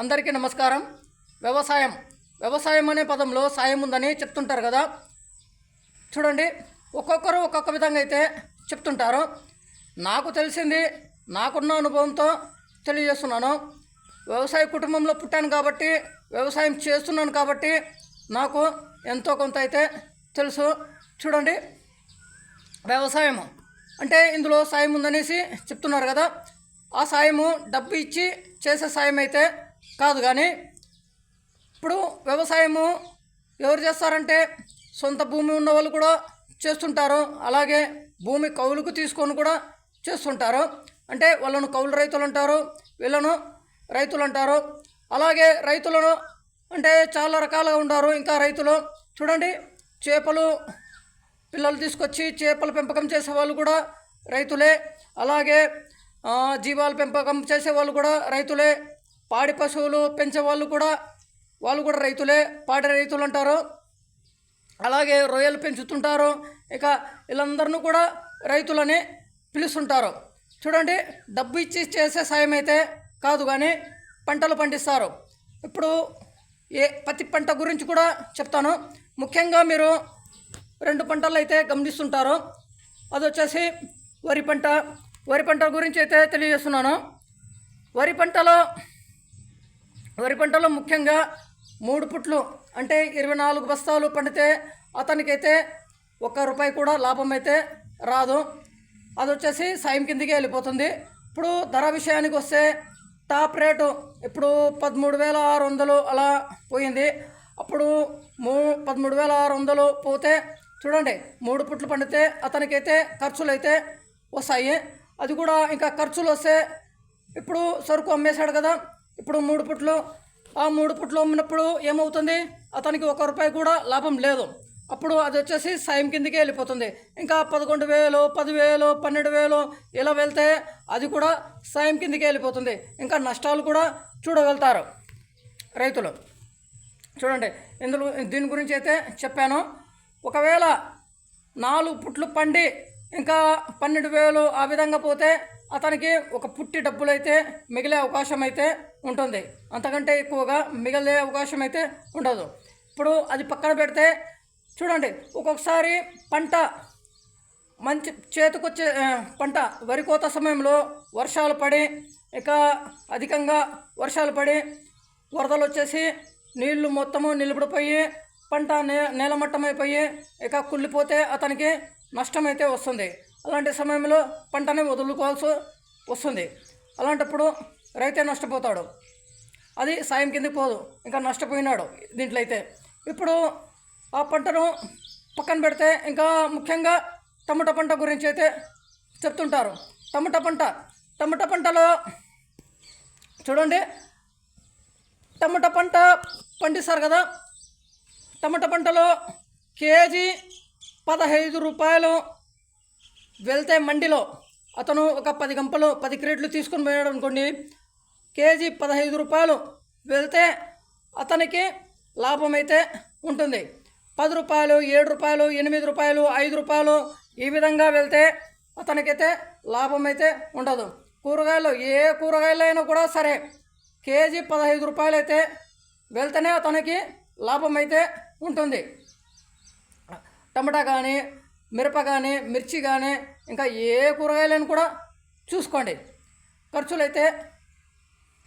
అందరికీ నమస్కారం. వ్యవసాయం. వ్యవసాయం అనే పదంలో సాయం ఉందని చెప్తుంటారు కదా. చూడండి ఒక్కొక్కరు ఒక్కొక్క విధంగా అయితే చెప్తుంటారు. నాకు తెలిసింది నాకున్న అనుభవంతో తెలియజేస్తున్నాను. వ్యవసాయ కుటుంబంలో పుట్టాను కాబట్టి వ్యవసాయం చేస్తున్నాను కాబట్టి నాకు ఎంతో కొంత అయితే తెలుసు. చూడండి వ్యవసాయము అంటే ఇందులో సాయం ఉందనేసి చెప్తున్నారు కదా. ఆ సాయము డబ్బు ఇచ్చి చేసే సాయం అయితే కాదు కానీ ఇప్పుడు వ్యవసాయము ఎవరు చేస్తారంటే సొంత భూమి ఉన్న వాళ్ళు కూడా చేస్తుంటారు. అలాగే భూమి కౌలుకు తీసుకొని కూడా చేస్తుంటారు. అంటే వాళ్ళను కౌలు రైతులు అంటారు వీళ్ళను రైతులు అంటారు. అలాగే రైతులను అంటే చాలా రకాలుగా ఉంటారు ఇంకా రైతులు చూడండి చేపలు పిల్లలు తీసుకొచ్చి చేపల పెంపకం చేసే వాళ్ళు కూడా రైతులే. అలాగే జీవాల పెంపకం చేసే వాళ్ళు కూడా రైతులే. పాడి పశువులు పెంచే వాళ్ళు కూడా వాళ్ళు కూడా రైతులే పాడి రైతులు అంటారు. అలాగే రొయ్యలు పెంచుతుంటారు. ఇక వీళ్ళందరినీ కూడా రైతులని పిలుస్తుంటారు. చూడండి డబ్బు ఇచ్చి చేసే సాయం అయితే కాదు కానీ పంటలు పండిస్తారు. ఇప్పుడు ఏ పత్తి పంట గురించి కూడా చెప్తాను. ముఖ్యంగా మీరు రెండు పంటలు అయితే గమనిస్తుంటారు. అది వచ్చేసి వరి పంట. వరి పంట గురించి అయితే తెలియజేస్తున్నాను. వరి పంటలో వరి పంటలో ముఖ్యంగా మూడు పుట్లు అంటే ఇరవై నాలుగు బస్తాలు పండితే అతనికైతే ఒక్క రూపాయి కూడా లాభం అయితే రాదు. అది వచ్చేసి సాయం కిందికి వెళ్ళిపోతుంది. ఇప్పుడు ధర విషయానికి వస్తే టాప్ రేటు ఇప్పుడు పదమూడు వేల ఆరు వందలు అలా పోయింది. అప్పుడు మూ పదమూడు వేల ఆరు వందలు పోతే చూడండి మూడు పుట్లు పండితే అతనికైతే ఖర్చులు అయితే వస్తాయి. అది కూడా ఇంకా ఖర్చులు వస్తే ఇప్పుడు సరుకు అమ్మేశాడు కదా ఇప్పుడు మూడు పుట్లు ఆ మూడు పుట్లు అమ్మినప్పుడు ఏమవుతుంది? అతనికి ఒక రూపాయి కూడా లాభం లేదు. అప్పుడు అది వచ్చేసి సాయం కిందకే వెళ్ళిపోతుంది. ఇంకా పదకొండు వేలు పదివేలు పన్నెండు వేలు ఇలా వెళ్తే అది కూడా సాయం కిందకే వెళ్ళిపోతుంది. ఇంకా నష్టాలు కూడా చూడగలుగుతారు రైతులు. చూడండి ఇందులో దీని గురించి అయితే చెప్పాను. ఒకవేళ నాలుగు పుట్లు పండి ఇంకా పన్నెండు వేలు ఆ విధంగా పోతే అతనికి ఒక పుట్టి డబ్బులు అయితే మిగిలే అవకాశం అయితే ఉంటుంది. అంతకంటే ఎక్కువగా మిగిలే అవకాశం అయితే ఉండదు. ఇప్పుడు అది పక్కన పెడితే చూడండి ఒక్కొక్కసారి పంట మంచి చేతికొచ్చే పంట వరి కోత సమయంలో వర్షాలు పడి ఇక అధికంగా వర్షాలు పడి వరదలు వచ్చేసి నీళ్ళు మొత్తము నిలబడిపోయి పంట నే నేలమట్టమైపోయి ఇక కుళ్ళిపోతే అతనికి నష్టమైతే వస్తుంది. అలాంటి సమయంలో పంటని వదులుకోవాల్సి వస్తుంది. అలాంటప్పుడు రైతే నష్టపోతాడు. అది సాయం కింద పోదు. ఇంకా నష్టపోయినాడు దీంట్లో అయితే ఇప్పుడు ఆ పంటను పక్కన పెడితే ఇంకా ముఖ్యంగా టమాటా పంట గురించి అయితే చెప్తుంటారు. టమాటా పంట టమాటా పంటలో చూడండి. టమాటా పంట పండిస్తారు కదా. టమాటా పంటలో కేజీ పదహైదు రూపాయలు వెళ్తే మండిలో అతను ఒక పది గంపలు పది క్రేట్లు తీసుకొని పోయాడు అనుకోండి కేజీ పదహైదు రూపాయలు వెళ్తే అతనికి లాభం అయితే ఉంటుంది. పది రూపాయలు ఏడు రూపాయలు ఎనిమిది రూపాయలు ఐదు రూపాయలు ఈ విధంగా వెళ్తే అతనికైతే లాభం అయితే ఉండదు. కూరగాయలు ఏ కూరగాయలైనా కూడా సరే కేజీ పదహైదు రూపాయలు అయితే వెళ్తేనే అతనికి లాభం అయితే ఉంటుంది. టమాటా కానీ మిరప కానీ మిర్చి కానీ ఇంకా ఏ కూరగాయలను కూడా చూసుకోండి. ఖర్చులు అయితే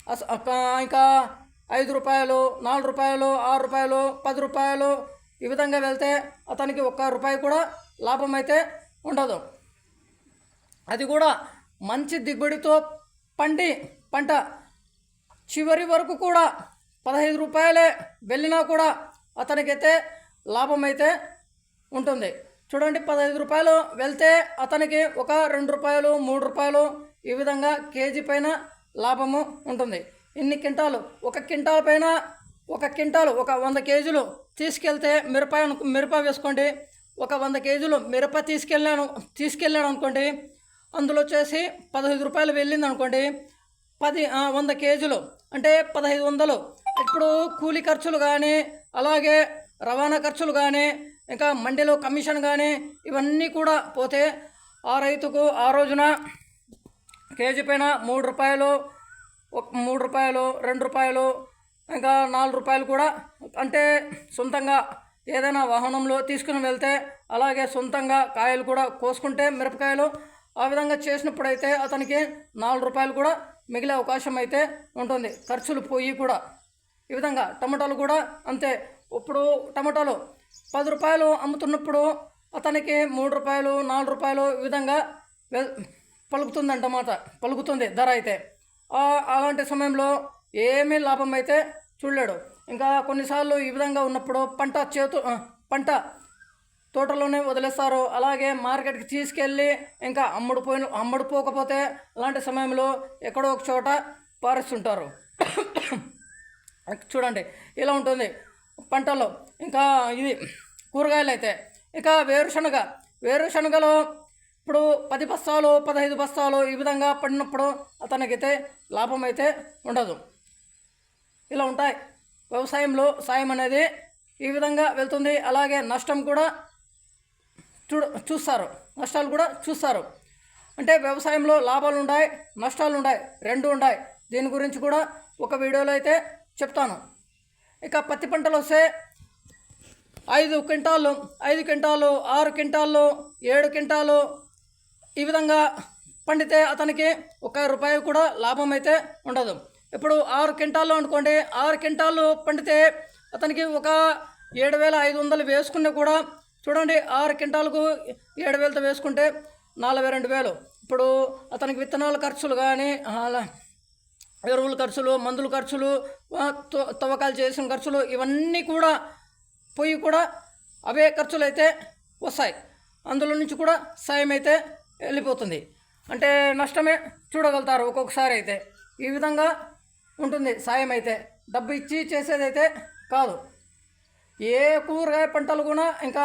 ఒక- ఇంకా ఐదు రూపాయలు నాలుగు రూపాయలు ఆరు రూపాయలు పది రూపాయలు ఈ విధంగా వెళ్తే అతనికి ఒక్క రూపాయి కూడా లాభం అయితే ఉండదు. అది కూడా మంచి దిగుబడితో పండి పంట. చివరి వరకు కూడా పదహైదు రూపాయలే వెళ్ళినా కూడా అతనికైతే లాభం అయితే ఉంటుంది. చూడండి పదహైదు రూపాయలు వెళ్తే అతనికి ఒక రెండు రూపాయలు మూడు రూపాయలు ఈ విధంగా కేజీ పైన లాభము ఉంటుంది. ఇన్ని క్వింటాలు ఒక క్వింటాల్ పైన ఒక క్వింటాలు ఒక వంద కేజీలు తీసుకెళ్తే మిరప మిరప వేసుకోండి. ఒక వంద కేజీలు మిరప తీసుకెళ్ళాను తీసుకెళ్ళాను అనుకోండి. అందులో వచ్చేసి పదహైదు రూపాయలు వెళ్ళింది అనుకోండి. పది వంద కేజీలు అంటే పదహైదు వందలు. ఇప్పుడు కూలీ ఖర్చులు కానీ అలాగే రవాణా ఖర్చులు కానీ ఇంకా మండీలో కమిషన్ కానీ ఇవన్నీ కూడా పోతే ఆ రైతుకు ఆ రోజున కేజీ పైన మూడు రూపాయలు ఒక మూడు రూపాయలు రెండు రూపాయలు ఇంకా నాలుగు రూపాయలు కూడా అంటే సొంతంగా ఏదైనా వాహనంలో తీసుకుని వెళ్తే అలాగే సొంతంగా కాయలు కూడా కోసుకుంటే మిరపకాయలు ఆ విధంగా చేసినప్పుడైతే అతనికి నాలుగు రూపాయలు కూడా మిగిలే అవకాశం అయితే ఉంటుంది. ఖర్చులు పోయి కూడా ఈ విధంగా టమాటాలు కూడా అంతే. ఇప్పుడు టమాటాలు పది రూపాయలు అమ్ముతున్నప్పుడు అతనికి మూడు రూపాయలు నాలుగు రూపాయలు ఈ విధంగా వెల్ పలుకుతుందంటమాట పలుకుతుంది ధర అయితే. అలాంటి సమయంలో ఏమీ లాభం అయితే చూడలేడు. ఇంకా కొన్నిసార్లు ఈ విధంగా ఉన్నప్పుడు పంట చేతు పంట తోటలోనే వదిలేస్తారు. అలాగే మార్కెట్కి తీసుకెళ్ళి ఇంకా అమ్ముడు పోయిన అలాంటి సమయంలో ఎక్కడో ఒక చోట పారేస్తుంటారు. చూడండి ఇలా ఉంటుంది. పంటలు. ఇంకా ఇది కూరగాయలు అయితే ఇక వేరుశనగ వేరుశనగలో ఇప్పుడు పది బస్తాలు పదహైదు బస్తాలు ఈ విధంగా పడినప్పుడు అతనికైతే లాభం అయితే ఉండదు. ఇలా ఉంటాయి. వ్యవసాయంలో సాయం అనేది ఈ విధంగా వెళ్తుంది. అలాగే నష్టం కూడా చూడ చూస్తారు. నష్టాలు కూడా చూస్తారు. అంటే వ్యవసాయంలో లాభాలు ఉన్నాయి నష్టాలు ఉన్నాయి రెండు ఉన్నాయి దీని గురించి కూడా ఒక వీడియోలో అయితే చెప్తాను. ఇక పత్తి పంటలు వస్తే ఐదు క్వింటాలు ఐదు క్వింటాలు ఆరు క్వింటాలు ఏడు క్వింటాలు. ఈ విధంగా పండితే అతనికి ఒక రూపాయి కూడా లాభం అయితే ఉండదు. ఇప్పుడు ఆరు క్వింటాలు అనుకోండి ఆరు క్వింటాలు పండితే అతనికి ఒక ఏడు వేల ఐదు వందలు వేసుకున్నా కూడా చూడండి ఆరు క్వింటాలకు ఏడు వేలతో వేసుకుంటే నలభై రెండు వేలు. ఇప్పుడు అతనికి విత్తనాల ఖర్చులు కానీ ఎరువుల ఖర్చులు మందుల ఖర్చులు తవ్వకాలు చేసిన ఖర్చులు ఇవన్నీ కూడా పోయి కూడా అవే ఖర్చులు అయితే వస్తాయి. అందులో నుంచి కూడా సాయం అయితే వెళ్ళిపోతుంది. అంటే నష్టమే చూడగలుగుతారు ఒక్కొక్కసారి అయితే. ఈ విధంగా ఉంటుంది సాయం అయితే. డబ్బు ఇచ్చి చేసేదైతే కాదు. ఏ కూరగాయ పంటలు కూడా ఇంకా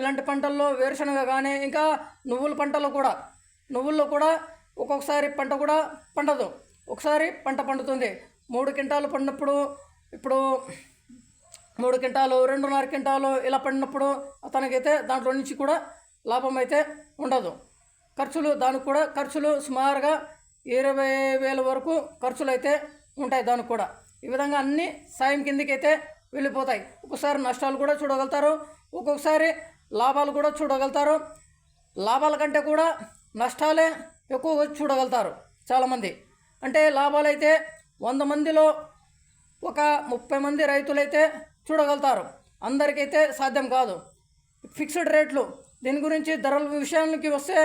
ఇలాంటి పంటల్లో వేరుశనగ కానీ ఇంకా నువ్వుల పంటలు కూడా నువ్వుల్లో కూడా ఒక్కొక్కసారి పంట కూడా పండదు. ఒకసారి పంట పండుతుంది. మూడు క్వింటాలు పండినప్పుడు ఇప్పుడు మూడు క్వింటాలు రెండున్నర క్వింటాలు ఇలా పడినప్పుడు అతనికైతే దాంట్లో నుంచి కూడా లాభం అయితే ఉండదు. ఖర్చులు దానికి కూడా ఖర్చులు సుమారుగా ఇరవై వేల వరకు ఖర్చులు అయితే ఉంటాయి దానికి కూడా. ఈ విధంగా అన్ని సాయం కిందకైతే వెళ్ళిపోతాయి. ఒక్కొక్కసారి నష్టాలు కూడా చూడగలుగుతారు. ఒక్కొక్కసారి లాభాలు కూడా చూడగలుగుతారు. లాభాల కంటే కూడా నష్టాలే ఎక్కువగా చూడగలుగుతారు చాలామంది. అంటే లాభాలైతే వంద మందిలో ఒక ముప్పై మంది రైతులైతే చూడగలుగుతారు. అందరికైతే సాధ్యం కాదు. ఫిక్స్డ్ రేట్లు. దీని గురించి ధరల విషయానికి వస్తే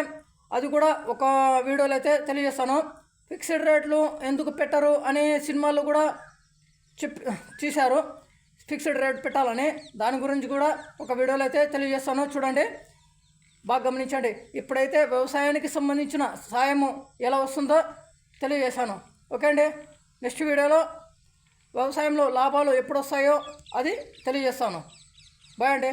అది కూడా ఒక వీడియోలో అయితే తెలియజేస్తాను. ఫిక్స్డ్ రేట్లు ఎందుకు పెట్టరు అనే సినిమాలు కూడా చెప్ తీశారు. ఫిక్స్డ్ రేట్ పెట్టాలని దాని గురించి కూడా ఒక వీడియోలో అయితే తెలియజేస్తాను. చూడండి. బాగా గమనించండి. ఇప్పుడైతే వ్యవసాయానికి సంబంధించిన సాయము ఎలా వస్తుందో. తెలియజేశాను. ఓకే అండి? నెక్స్ట్ వీడియోలో వ్యవసాయంలో లాభాలు ఎప్పుడు వస్తాయో అది తెలియజేస్తాను. బాయ్ అండి.